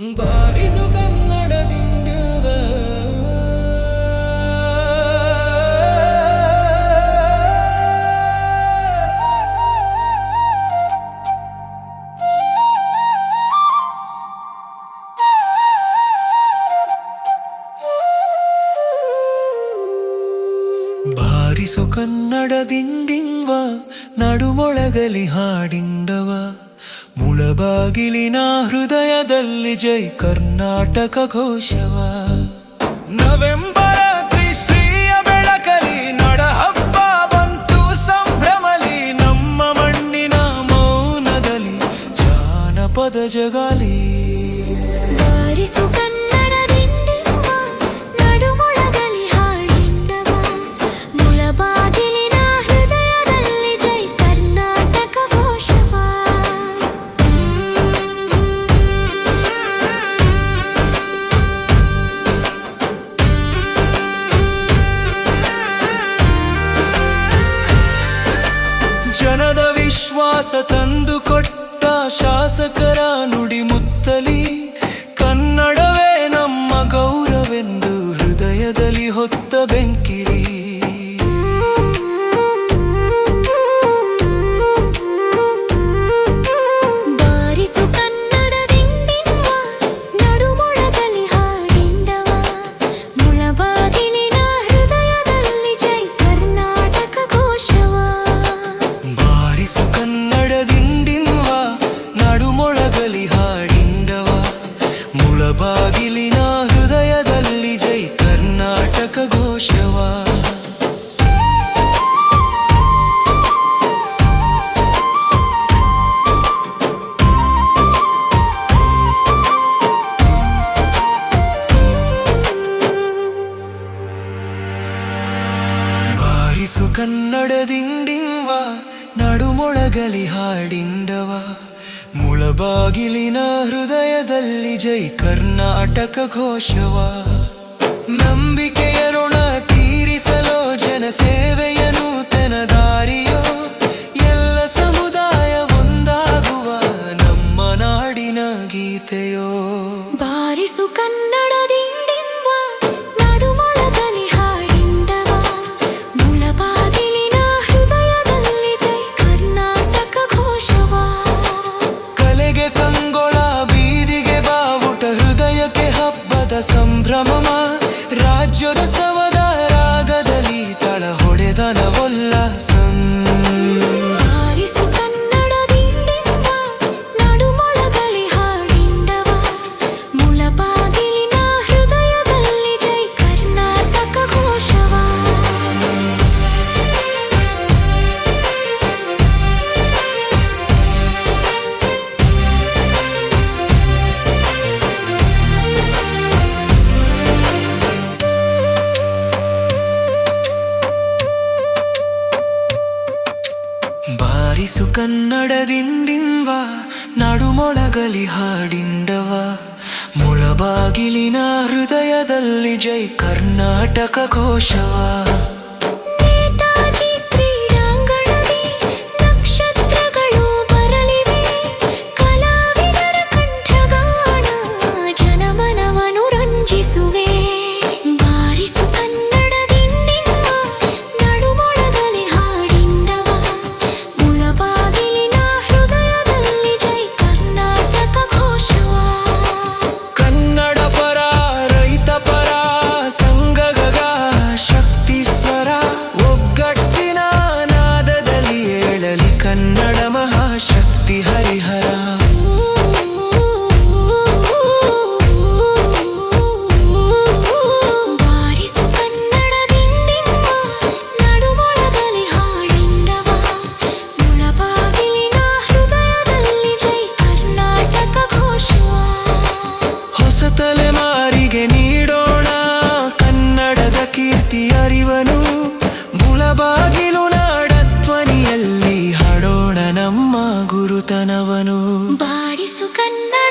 ಬಾರಿಸು ಕನ್ನಡದಿಂದವ. ಬಾರಿಸು ಕನ್ನಡದಿಂಡಿಂವ ನಡುಮೊಳಗಲಿ ಹಾಡಿಂಡವ ಮುಳಬಾಗಿಲಿನ ಹೃದಯದಲ್ಲಿ ಜೈ ಕರ್ನಾಟಕ ಘೋಷವ. ನವೆಂಬರ ತ್ರಿಶ್ರೀಯ ಬೆಳಕಲಿ ನಡ ಹಬ್ಬ ಬಂತು ಸಂಭ್ರಮಲಿ, ನಮ್ಮ ಮಣ್ಣಿನ ಮೌನದಲ್ಲಿ ಜಾನಪದ ಜಗಾಲಿ. ಜನದ ವಿಶ್ವಾಸ ತಂದು ಕೊಟ್ಟ ಶಾಸಕರ ನುಡಿ ಮುತ್ತಲಿ ಕನ್ನಡವೇ ನಮ್ಮ ಗೌರವೆಂದು ಹೃದಯದಲ್ಲಿ ಹೊತ್ತ ಬೆಂಕಿರಿ ಕನ್ನಡದಿಂಡಿಂವ ನಡುಮೊಳಗಲಿ ಹಾಡಿಂಡವ. ಮುಳಬಾಗಿಲಿನ ಹೃದಯದಲ್ಲಿ ಜೈ ಕರ್ನಾಟಕ ಘೋಷವ. ನಂಬಿಕೆಯ ಹೃದಯಕ್ಕೆ ಸಂಭ್ರಮ ರಾಜ್ಯ ರಸವದ ರಾಗದಲ್ಲಿ ತಳ ಬಾರಿಸು ಕನ್ನಡದಿಂಡಿಂವ ನಡುಮೊಳಗಲಿ ಹಾಡಿಂದವ ಮುಳಬಾಗಿಲಿನ ಹೃದಯದಲ್ಲಿ ಜೈ ಕರ್ನಾಟಕ ಘೋಷವ. night.